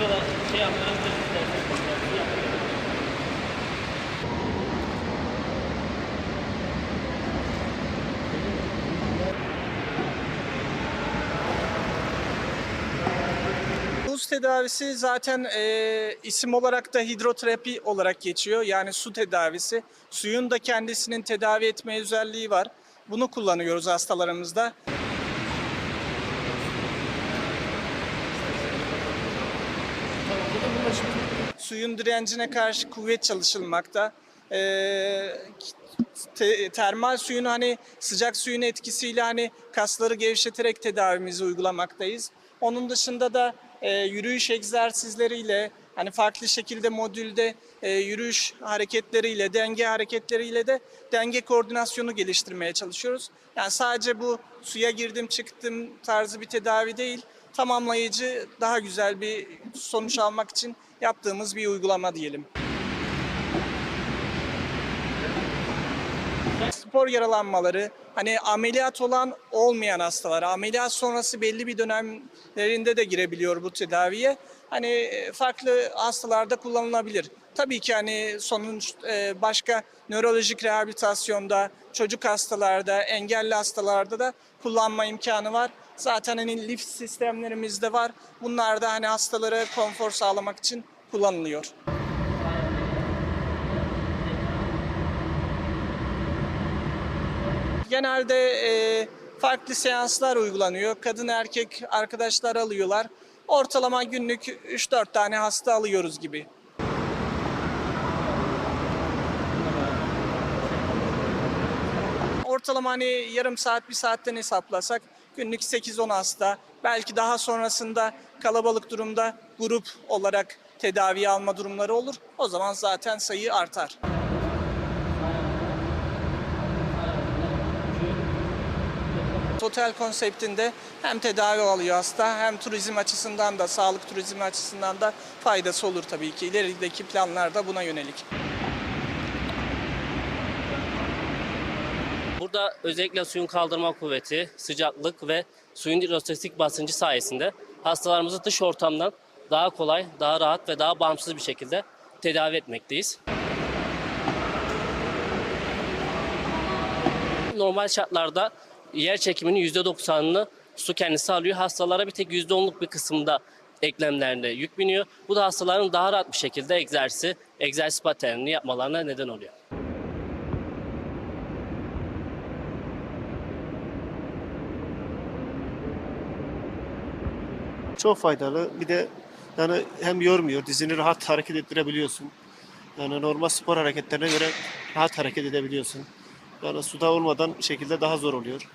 Burada da şey yaptırabiliriz. Buz tedavisi zaten e, isim olarak da hidroterapi olarak geçiyor. Yani su tedavisi. Suyun da kendisinin tedavi etme özelliği var. Bunu kullanıyoruz hastalarımızda. Suyun direncine karşı kuvvet çalışılmakta. E, te- termal suyun hani sıcak suyun etkisiyle hani kasları gevşeterek tedavimizi uygulamaktayız. Onun dışında da e, yürüyüş egzersizleriyle hani farklı şekilde modülde e, yürüyüş hareketleriyle, denge hareketleriyle de denge koordinasyonu geliştirmeye çalışıyoruz. Yani sadece bu suya girdim çıktım tarzı bir tedavi değil, tamamlayıcı daha güzel bir sonuç almak için yaptığımız bir uygulama diyelim. spor yaralanmaları, hani ameliyat olan olmayan hastalar, ameliyat sonrası belli bir dönemlerinde de girebiliyor bu tedaviye. Hani e, farklı hastalarda kullanılabilir. Tabii ki hani sonuç e, başka nörolojik rehabilitasyonda, çocuk hastalarda, engelli hastalarda da kullanma imkanı var. Zaten hani lift sistemlerimiz de var. Bunlar da hani hastalara konfor sağlamak için kullanılıyor. Genelde e, farklı seanslar uygulanıyor. Kadın erkek arkadaşlar alıyorlar. Ortalama günlük 3-4 tane hasta alıyoruz gibi. Ortalama hani yarım saat bir saatten hesaplasak günlük 8-10 hasta. Belki daha sonrasında kalabalık durumda grup olarak tedavi alma durumları olur. O zaman zaten sayı artar. Total konseptinde hem tedavi alıyor hasta hem turizm açısından da sağlık turizmi açısından da faydası olur tabii ki. İlerideki planlar da buna yönelik. Burada özellikle suyun kaldırma kuvveti, sıcaklık ve suyun hidrostatik basıncı sayesinde hastalarımızı dış ortamdan daha kolay, daha rahat ve daha bağımsız bir şekilde tedavi etmekteyiz. Normal şartlarda yer çekiminin %90'ını su kendisi alıyor. Hastalara bir tek %10'luk bir kısımda eklemlerine yük biniyor. Bu da hastaların daha rahat bir şekilde egzersizi, egzersiz paternini yapmalarına neden oluyor. Çok faydalı. Bir de yani hem yormuyor, dizini rahat hareket ettirebiliyorsun. Yani normal spor hareketlerine göre rahat hareket edebiliyorsun. Yani suda olmadan şekilde daha zor oluyor.